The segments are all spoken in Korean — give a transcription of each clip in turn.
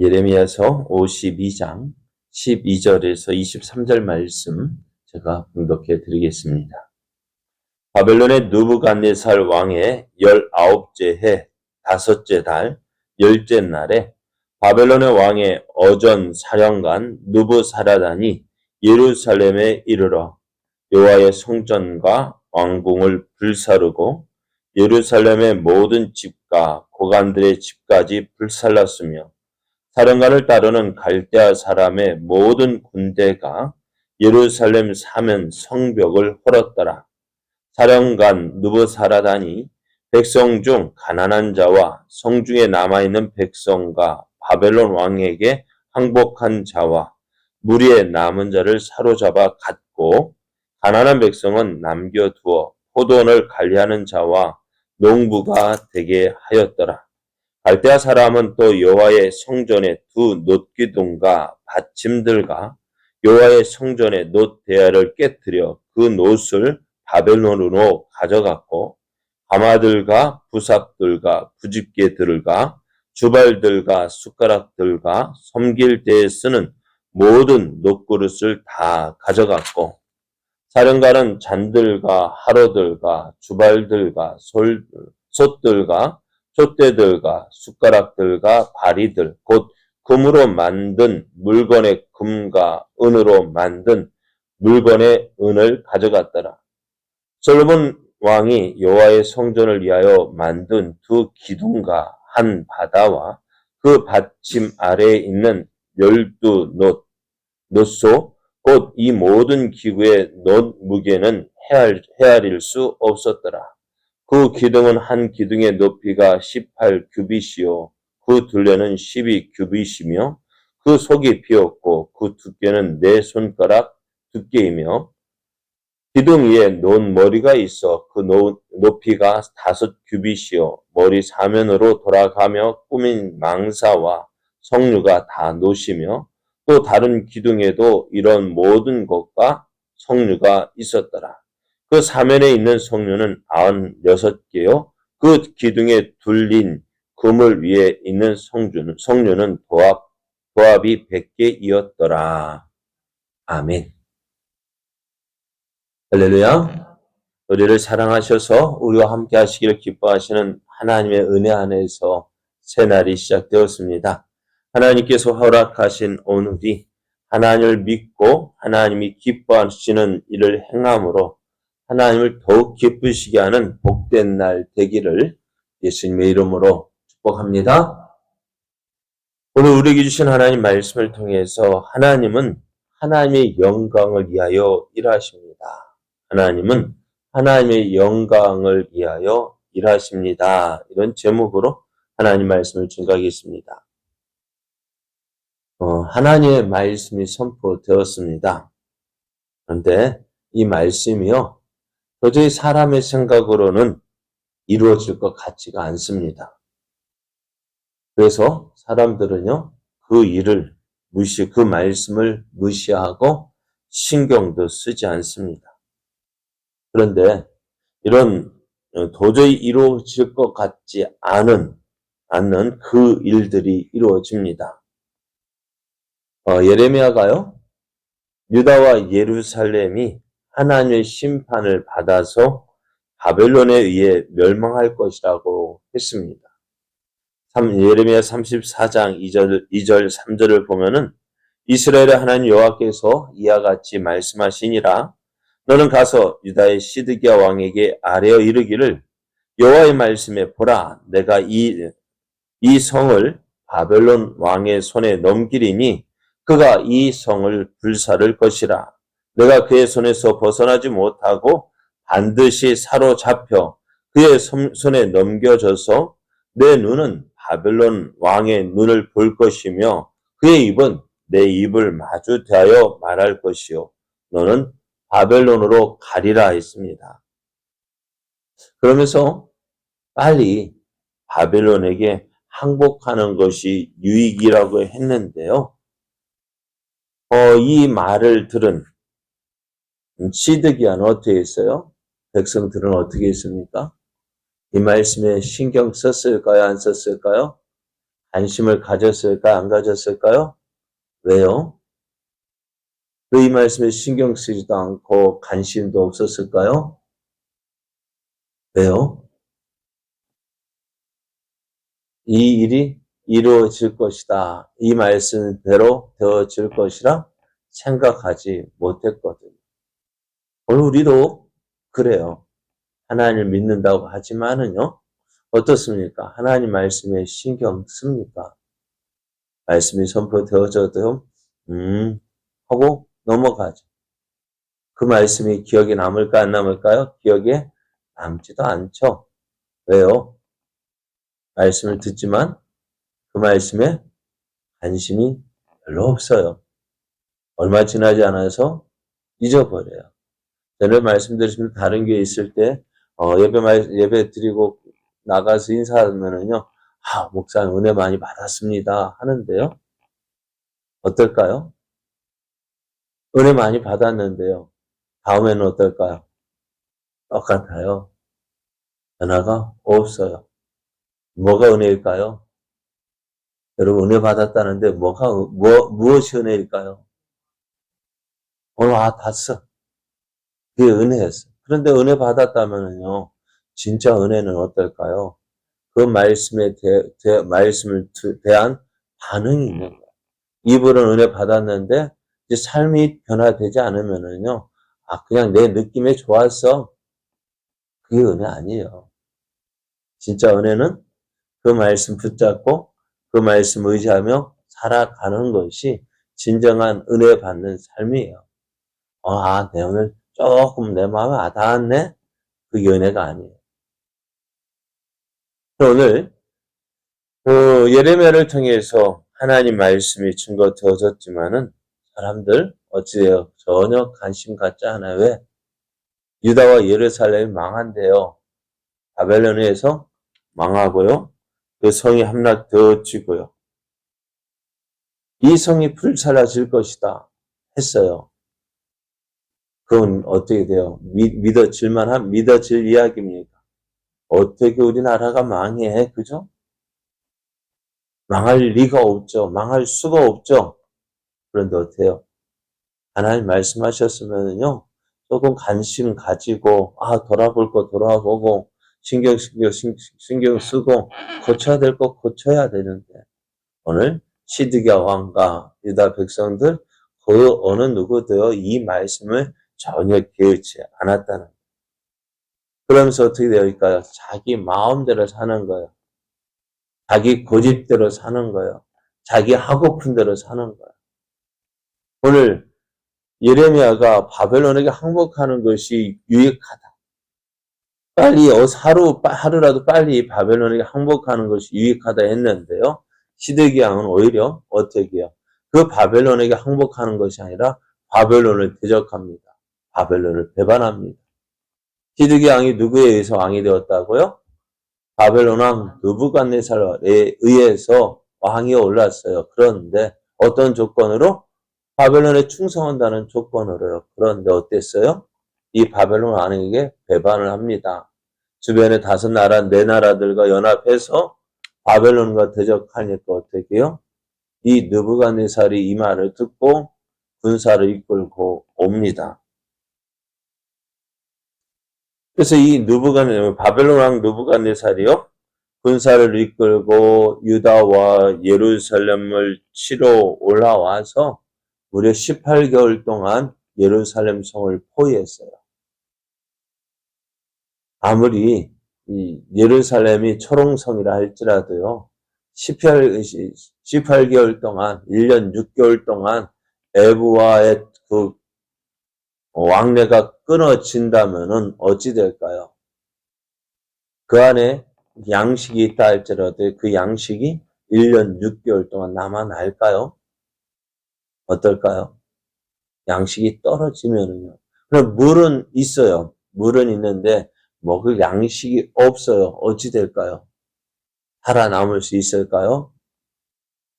예레미야서 52장 12절에서 23절 말씀 제가 봉독해 드리겠습니다. 바벨론의 누부갓네살 왕의 19째 해 다섯째 달 열째 날에 바벨론의 왕의 어전 사령관 누부사라단이 예루살렘에 이르러 여호와의 성전과 왕궁을 불사르고 예루살렘의 모든 집과 고관들의 집까지 불살랐으며 사령관을 따르는 갈대아 사람의 모든 군대가 예루살렘 사면 성벽을 헐었더라. 사령관 누부사라단이 백성 중 가난한 자와 성중에 남아있는 백성과 바벨론 왕에게 항복한 자와 무리의 남은 자를 사로잡아 갔고 가난한 백성은 남겨두어 포도원을 관리하는 자와 농부가 되게 하였더라. 갈대아 사람은 또 여호와의 성전의 두 놋기둥과 받침들과 여호와의 성전의 놋 대야를 깨뜨려 그 놋을 바벨론으로 가져갔고 가마들과 부삽들과 부집개들과 주발들과 숟가락들과 섬길 때에 쓰는 모든 놋그릇을 다 가져갔고 사령관은 잔들과 하로들과 주발들과 솔, 솥들과 촛대들과 숟가락들과 바리들 곧 금으로 만든 물건의 금과 은으로 만든 물건의 은을 가져갔더라. 솔로몬 왕이 여호와의 성전을 위하여 만든 두 기둥과 한 바다와 그 받침 아래에 있는 열두 놋, 놋소 곧 이 모든 기구의 놋 무게는 헤아릴, 수 없었더라. 그 기둥은 한 기둥의 높이가 18규빗이요 그 둘레는 12규빗이며 그 속이 비었고 그 두께는 네 손가락 두께이며 기둥 위에 논 머리가 있어 그 높이가 다섯 규빗이요 머리 사면으로 돌아가며 꾸민 망사와 성류가 다 노시며 또 다른 기둥에도 이런 모든 것과 성류가 있었더라. 그 사면에 있는 성류는 아흔 여섯 개요. 그 기둥에 둘린 그물 위에 있는 성주는, 성류는 도합, 도합이 백 개이었더라. 아멘. 할렐루야. 우리를 사랑하셔서 우리와 함께 하시기를 기뻐하시는 하나님의 은혜 안에서 새날이 시작되었습니다. 하나님께서 허락하신 오늘이 하나님을 믿고 하나님이 기뻐하시는 일을 행함으로 하나님을 더욱 기쁘시게 하는 복된 날 되기를 예수님의 이름으로 축복합니다. 오늘 우리에게 주신 하나님 말씀을 통해서 하나님은 하나님의 영광을 위하여 일하십니다. 하나님은 하나님의 영광을 위하여 일하십니다. 이런 제목으로 하나님 말씀을 증가하겠습니다. 어, 하나님의 말씀이 선포되었습니다. 그런데 이 말씀이요, 도저히 사람의 생각으로는 이루어질 것 같지가 않습니다. 그래서 사람들은요, 그 일을 무시, 그 말씀을 무시하고 신경도 쓰지 않습니다. 그런데 이런 도저히 이루어질 것 같지 않은, 않는 그 일들이 이루어집니다. 어, 예레미야가요, 유다와 예루살렘이 하나님의 심판을 받아서 바벨론에 의해 멸망할 것이라고 했습니다. 예레미야 34장 2절, 2절 3절을 보면은 이스라엘의 하나님 여호와께서 이와 같이 말씀하시니라. 너는 가서 유다의 시드기야 왕에게 아뢰어 이르기를 여호와의 말씀에 보라. 내가 이, 이 성을 바벨론 왕의 손에 넘기리니 그가 이 성을 불사를 것이라 내가 그의 손에서 벗어나지 못하고 반드시 사로잡혀 그의 손에 넘겨져서 내 눈은 바벨론 왕의 눈을 볼 것이며 그의 입은 내 입을 마주 대하여 말할 것이요 너는 바벨론으로 가리라 했습니다. 그러면서 빨리 바벨론에게 항복하는 것이 유익이라고 했는데요. 어, 이 말을 들은 시드기야는 어떻게 했어요? 백성들은 어떻게 했습니까? 이 말씀에 신경 썼을까요? 안 썼을까요? 관심을 가졌을까, 안 가졌을까요? 왜요? 왜 이 말씀에 신경 쓰지도 않고 관심도 없었을까요? 왜요? 이 일이 이루어질 것이다. 이 말씀대로 되어질 것이라 생각하지 못했거든요. 오늘 우리도 그래요. 하나님을 믿는다고 하지만은요, 어떻습니까? 하나님 말씀에 신경 씁니까? 말씀이 선포되어져도, 음, 하고 넘어가죠. 그 말씀이 기억에 남을까, 안 남을까요? 기억에 남지도 않죠. 왜요? 말씀을 듣지만 그 말씀에 관심이 별로 없어요. 얼마 지나지 않아서 잊어버려요. 전에 말씀드렸습니다. 다른 교회 있을 때, 어, 예배, 말, 예배 드리고 나가서 인사하면은요, 아, 목사님 은혜 많이 받았습니다. 하는데요. 어떨까요? 은혜 많이 받았는데요. 다음에는 어떨까요? 똑같아요. 변화가 없어요. 뭐가 은혜일까요? 여러분, 은혜 받았다는데, 뭐가, 뭐, 무엇이 은혜일까요? 오늘, 아, 봤어. 그게 은혜였어. 그런데 은혜 받았다면요, 진짜 은혜는 어떨까요? 그 말씀에 대, 대 말씀을 대한 반응이 있는 거예요. 입으로는 은혜 받았는데, 이제 삶이 변화되지 않으면은요, 아, 그냥 내 느낌에 좋았어. 그게 은혜 아니에요. 진짜 은혜는 그 말씀 붙잡고 그 말씀 의지하며 살아가는 것이 진정한 은혜 받는 삶이에요. 어, 아, 내 오늘 조금 내 마음에 와닿았네? 그게 은혜가 아니에요. 오늘 그 예레미야를 통해서 하나님 말씀이 증거되어졌지만은 사람들 어찌되어 전혀 관심 갖지 않아요. 왜? 유다와 예루살렘이 망한대요. 바벨론에서 망하고요. 그 성이 함락되어지고요. 이 성이 불살라질 것이다 했어요. 그건 어떻게 돼요? 믿, 어질 만한, 믿어질 이야기입니까? 어떻게 우리나라가 망해? 그죠? 망할 리가 없죠. 망할 수가 없죠. 그런데 어때요? 하나님 말씀하셨으면요. 조금 관심 가지고, 아, 돌아볼 거 돌아보고, 신경, 신경, 신경 쓰고, 고쳐야 될 거 고쳐야 되는데, 오늘 시드기야 왕과 유다 백성들, 그 어느 누구도 이 말씀을 전혀 개의치 않았다는 거예요. 그러면서 어떻게 되어있까요? 자기 마음대로 사는 거예요. 자기 고집대로 사는 거예요. 자기 하고픈 대로 사는 거예요. 오늘 예레미야가 바벨론에게 항복하는 것이 유익하다. 빨리 어, 하루 하루라도 빨리 바벨론에게 항복하는 것이 유익하다 했는데요. 시드기양은 오히려 어떻게 해요? 그 바벨론에게 항복하는 것이 아니라 바벨론을 대적합니다. 바벨론을 배반합니다. 시드기 왕이 누구에 의해서 왕이 되었다고요? 바벨론 왕 누부갓네살에 의해서 왕이 올랐어요. 그런데 어떤 조건으로? 바벨론에 충성한다는 조건으로요. 그런데 어땠어요? 이 바벨론 왕에게 배반을 합니다. 주변의 다섯 나라, 네 나라들과 연합해서 바벨론과 대적하니까 어떻게 해요? 이 느부갓네살이 이 말을 듣고 군사를 이끌고 옵니다. 그래서 이 누부갓네 바벨론 왕 누부갓네살이요 군사를 이끌고 유다와 예루살렘을 치러 올라와서 무려 18개월 동안 예루살렘 성을 포위했어요. 아무리 예루살렘이 초롱성이라 할지라도요, 18, 18개월 동안, 1년 6개월 동안 에브와의 그 왕래가 끊어진다면은 어찌 될까요? 그 안에 양식이 있다 할지라도 그 양식이 1년 6개월 동안 남아날까요? 어떨까요? 양식이 떨어지면은요. 그럼 물은 있어요. 물은 있는데 먹을 양식이 없어요. 어찌 될까요? 살아남을 수 있을까요?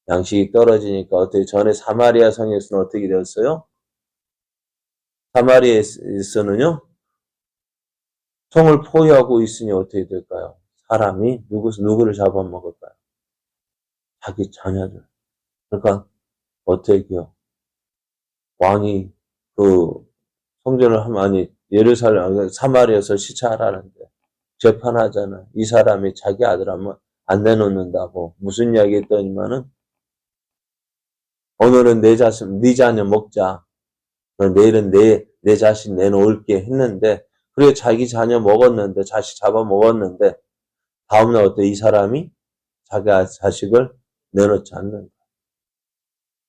양식이 떨어지니까 어떻게 전에 사마리아 성에서는 어떻게 되었어요? 사마리아에서는요, 성을 포위하고 있으니 어떻게 될까요? 사람이 누구, 누구를 잡아먹을까요? 자기 자녀들. 그러니까 어떻게 해요? 왕이 그 성전을 하면 아니 예루살렘 사마리아에서 시차하라는데 재판하잖아. 이 사람이 자기 아들 하면 안 내놓는다고 무슨 이야기 했더니만은 오늘은 내 자신 네 자녀 먹자. 내일은 내, 내 자신 내놓을게 했는데 그래 자기 자녀 먹었는데 자식 잡아 먹었는데 다음날 어때 이 사람이 자기 자식을 내놓지 않는 거야.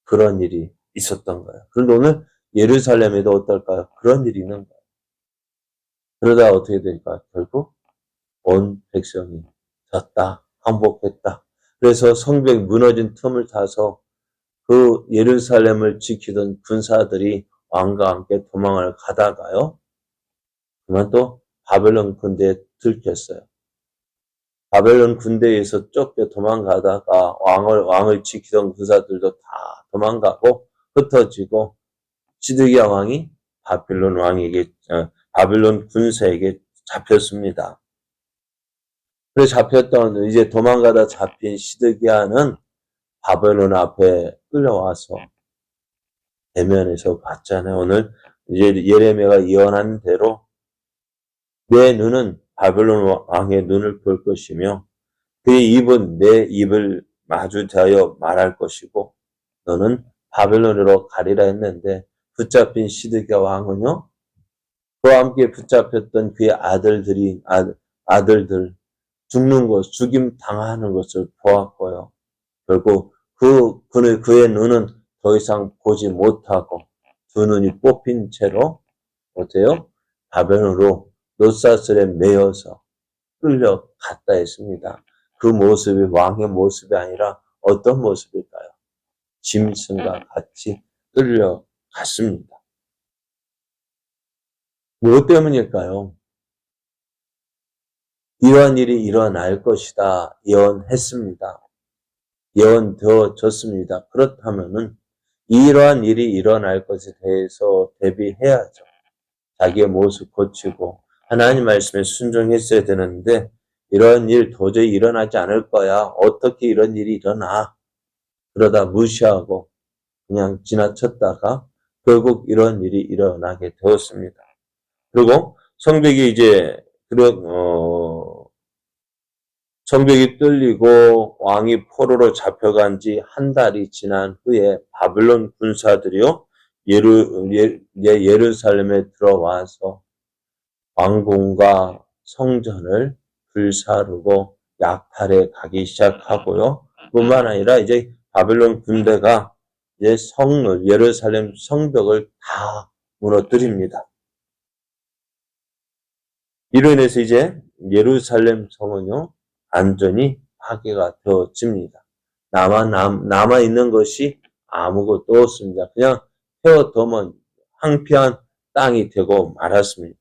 그런 일이 있었던 거야. 그런데 오늘 예루살렘에도 어떨까요? 그런 일이 있는 거야. 그러다 어떻게 될까? 결국 온 백성이 졌다, 항복했다. 그래서 성벽 무너진 틈을 타서 그 예루살렘을 지키던 군사들이 왕과 함께 도망을 가다가요. 그만 또 바벨론 군대에 들켰어요. 바벨론 군대에서 쫓겨 도망가다가 왕을 왕을 지키던 군사들도 다 도망가고 흩어지고 시드기야 왕이 바벨론 왕에게 어, 바벨론 군사에게 잡혔습니다. 그래서 잡혔던 이제 도망가다 잡힌 시드기야는 바벨론 앞에 끌려와서 대면에서 봤잖아요. 오늘 예레미야가 예언한 대로 내 눈은 바벨론 왕의 눈을 볼 것이며 그의 입은 내 입을 마주 대하여 말할 것이고 너는 바벨론으로 가리라 했는데 붙잡힌 시드기야 왕은요 그와 함께 붙잡혔던 그의 아들들이 아, 아들들 죽는 것 죽임 당하는 것을 보았고요 결국 그 그의 눈은 더 이상 보지 못하고 두 눈이 뽑힌 채로 어때요 바벨론으로 노사슬에 매여서 끌려갔다 했습니다. 그 모습이 왕의 모습이 아니라 어떤 모습일까요? 짐승과 같이 끌려갔습니다. 무엇 때문일까요? 이러한 일이 일어날 것이다 예언했습니다. 예언되어졌습니다. 그렇다면은 이러한 일이 일어날 것에 대해서 대비해야죠. 자기의 모습 고치고 하나님 말씀에 순종했어야 되는데 이런 일 도저히 일어나지 않을 거야. 어떻게 이런 일이 일어나? 그러다 무시하고 그냥 지나쳤다가 결국 이런 일이 일어나게 되었습니다. 그리고 성벽이 이제 그런 어 성벽이 뚫리고 왕이 포로로 잡혀간 지 한 달이 지난 후에 바빌론 군사들이요 예루, 예, 예루살렘에 들어와서 왕궁과 성전을 불사르고 약탈해 가기 시작하고요. 뿐만 아니라 이제 바벨론 군대가 이제 성, 예루살렘 성벽을 다 무너뜨립니다. 이로 인해서 이제 예루살렘 성은요, 안전히 파괴가 되어집니다. 남아, 남, 남아있는 것이 아무것도 없습니다. 그냥 헤어더먼 황폐한 땅이 되고 말았습니다.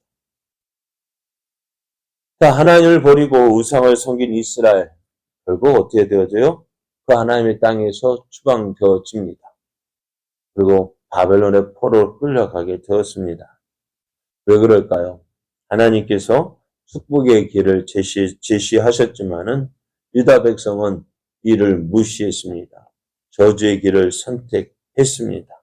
자, 하나님을 버리고 우상을 섬긴 이스라엘. 결국 어떻게 되어져요? 그 하나님의 땅에서 추방되어집니다. 그리고 바벨론의 포로 끌려가게 되었습니다. 왜 그럴까요? 하나님께서 축복의 길을 제시, 제시하셨지만은 유다 백성은 이를 무시했습니다. 저주의 길을 선택했습니다.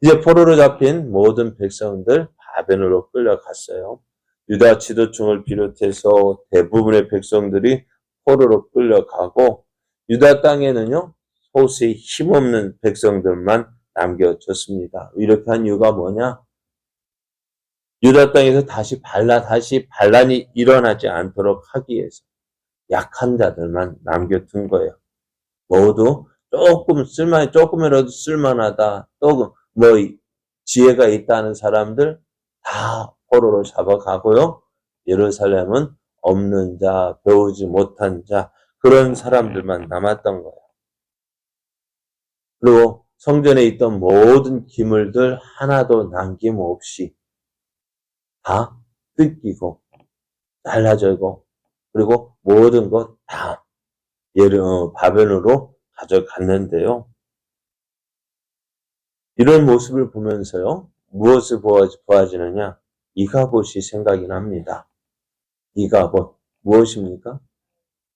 이제 포로로 잡힌 모든 백성들 바벨론으로 끌려갔어요. 유다 지도층을 비롯해서 대부분의 백성들이 포로로 끌려가고 유다 땅에는요 소수의 힘없는 백성들만 남겨졌습니다. 이렇게 한 이유가 뭐냐? 유다 땅에서 다시 반란, 다시 반란이 일어나지 않도록 하기 위해서 약한 자들만 남겨둔 거예요. 모두 조금 쓸만, 조금이라도 쓸만하다, 또뭐 지혜가 있다는 사람들 다 포로로 잡아가고요. 예루살렘은 없는 자, 배우지 못한 자, 그런 사람들만 남았던 거예요. 그리고 성전에 있던 모든 기물들 하나도 남김없이 다 뜯기고 잘라져고 그리고 모든 것 다 예루 어, 바벨론으로 가져갔는데요. 이런 모습을 보면서요. 무엇을 보아지느냐? 이가봇이 생각이 납니다. 이가봇 무엇입니까?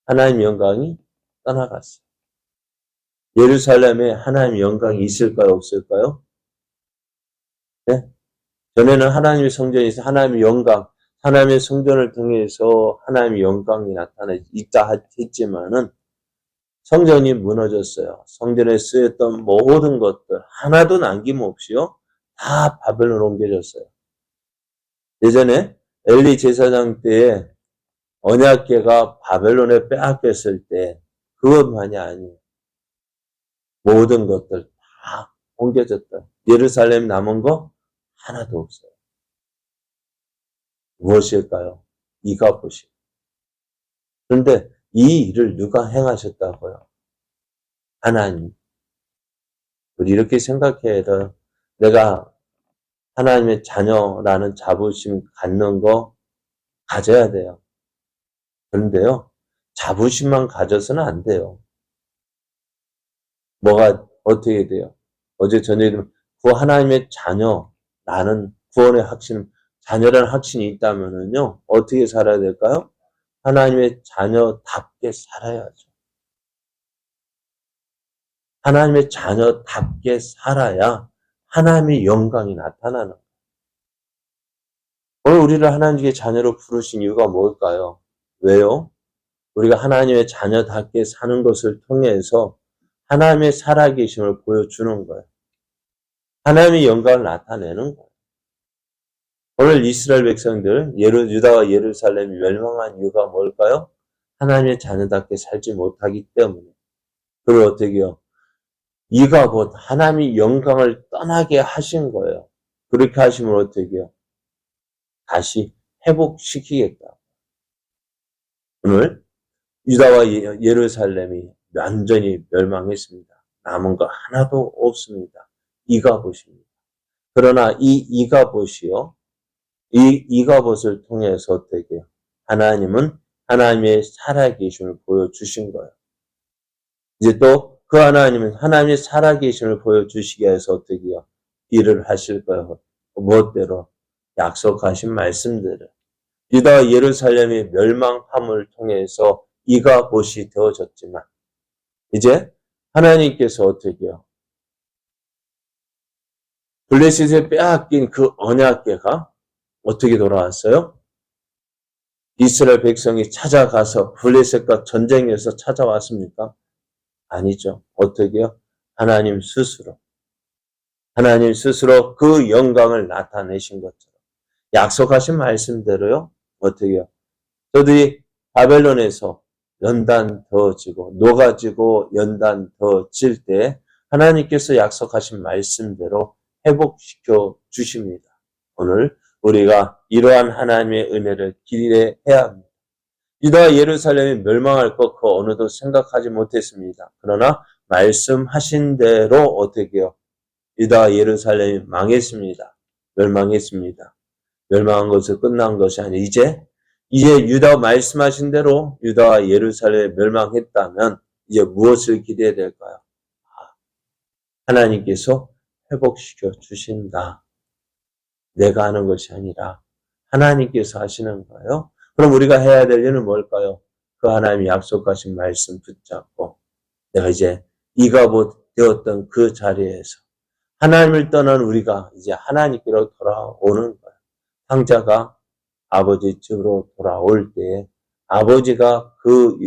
하나님 영광이 떠나갔어요. 예루살렘에 하나님의 영광이 있을까요? 없을까요? 네? 전에는 하나님의 있어 하나님의 영광, 하나님의 성전을 통해서 하나님의 영광이 나타나 있다 했지만은 성전이 무너졌어요. 성전에 쓰였던 모든 것들 하나도 남김없이요. 다 바벨론 옮겨졌어요. 예전에 엘리 제사장 때에 언약계가 바벨론에 빼앗겼을 때 그것만이 아니에요. 모든 것들 다 옮겨졌다. 예루살렘 남은 거 하나도 없어요. 무엇일까요? 이가 보시. 그런데 이 일을 누가 행하셨다고요? 하나님. 우리 이렇게 생각해야 돼요. 내가 하나님의 자녀라는 자부심 갖는 거 가져야 돼요. 그런데요, 자부심만 가져서는 안 돼요. 뭐가 어떻게 돼요? 어제 저녁에 그 하나님의 자녀 라는 구원의 확신, 자녀라는 확신이 있다면은요, 어떻게 살아야 될까요? 하나님의 자녀답게 살아야죠. 하나님의 자녀답게 살아야 하나님의 영광이 나타나는 거예요. 오늘 우리를 하나님의 자녀로 부르신 이유가 뭘까요? 왜요? 우리가 하나님의 자녀답게 사는 것을 통해서 하나님의 살아계심을 보여주는 거예요. 하나님의 영광을 나타내는 거예요. 오늘 이스라엘 백성들, 예루, 유다와 예루살렘이 멸망한 이유가 뭘까요? 하나님의 자녀답게 살지 못하기 때문에. 그걸 어떻게 해요? 이가 곧 하나님의 영광을 떠나게 하신 거예요. 그렇게 하시면 어떻게 해요? 다시 회복시키겠다. 오늘 유다와 예- 예루살렘이 완전히 멸망했습니다. 남은 거 하나도 없습니다. 이가봇입니다. 그러나 이 이가봇이요. 이 이가봇을 통해서 어떻게? 하나님은 하나님의 살아계심을 보여주신 거예요. 이제 또 그 하나님은 하나님의 살아계심을 보여주시기 위해서 어떻게 해요? 일을 하실 거예요. 무엇대로? 약속하신 말씀대로. 유다와 예루살렘의 멸망함을 통해서 이가 못이 되어졌지만 이제 하나님께서 어떻게 해요? 블레셋에 빼앗긴 그 언약계가 어떻게 돌아왔어요? 이스라엘 백성이 찾아가서 블레셋과 전쟁에서 찾아왔습니까? 아니죠. 어떻게 해요? 하나님 스스로 하나님 스스로 그 영광을 나타내신 것처럼 약속하신 말씀대로요. 어떻게 해요? 저들이 바벨론에서 연단 더 지고 녹아지고 연단 더질 때 하나님께서 약속하신 말씀대로 회복시켜 주십니다. 오늘 우리가 이러한 하나님의 은혜를 기대해야 합니다. 유다 예루살렘이 멸망할 것 그 어느도 생각하지 못했습니다. 그러나 말씀하신 대로 어떻게 해요? 유다 예루살렘이 망했습니다. 멸망했습니다. 멸망한 것은 끝난 것이 아니라 이제 이제 유다 말씀하신 대로 유다와 예루살렘이 멸망했다면 이제 무엇을 기대해야 될까요? 아, 하나님께서 회복시켜 주신다. 내가 하는 것이 아니라 하나님께서 하시는 거예요. 그럼 우리가 해야 될 일은 뭘까요? 그 하나님이 약속하신 말씀 붙잡고 내가 이제 이가봇 되었던 그 자리에서 하나님을 떠난 우리가 이제 하나님께로 돌아오는 거예요. 황자가 아버지 집으로 돌아올 때 아버지가 그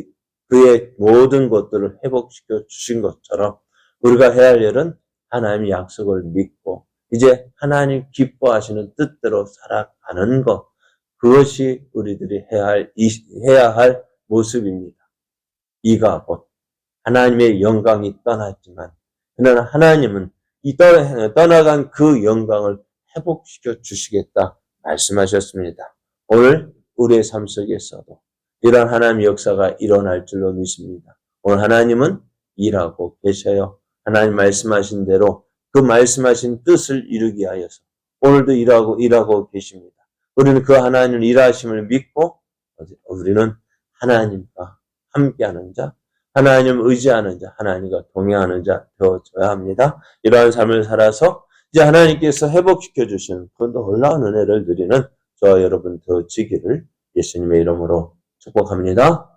그의 모든 것들을 회복시켜 주신 것처럼 우리가 해야 할 일은 하나님의 약속을 믿고 이제 하나님 기뻐하시는 뜻대로 살아가는 것 그것이 우리들이 해야 할 해야 할 모습입니다. 이가 곧 하나님의 영광이 떠났지만 그러나 하나님은 이 떠나간 그 영광을 회복시켜 주시겠다 말씀하셨습니다. 오늘 우리의 삶 속에서도 이런 하나님의 역사가 일어날 줄로 믿습니다. 오늘 하나님은 일하고 계셔요. 하나님 말씀하신 대로 그 말씀하신 뜻을 이루기 위하여서 오늘도 일하고 일하고 계십니다. 우리는 그 하나님을 일하심을 믿고 우리는 하나님과 함께하는 자, 하나님 의지하는 자, 하나님과 동행하는 자 되어줘야 합니다. 이러한 삶을 살아서 이제 하나님께서 회복시켜 주시는 그 놀라운 은혜를 드리는 저와 여러분 되어지기를 예수님의 이름으로 축복합니다.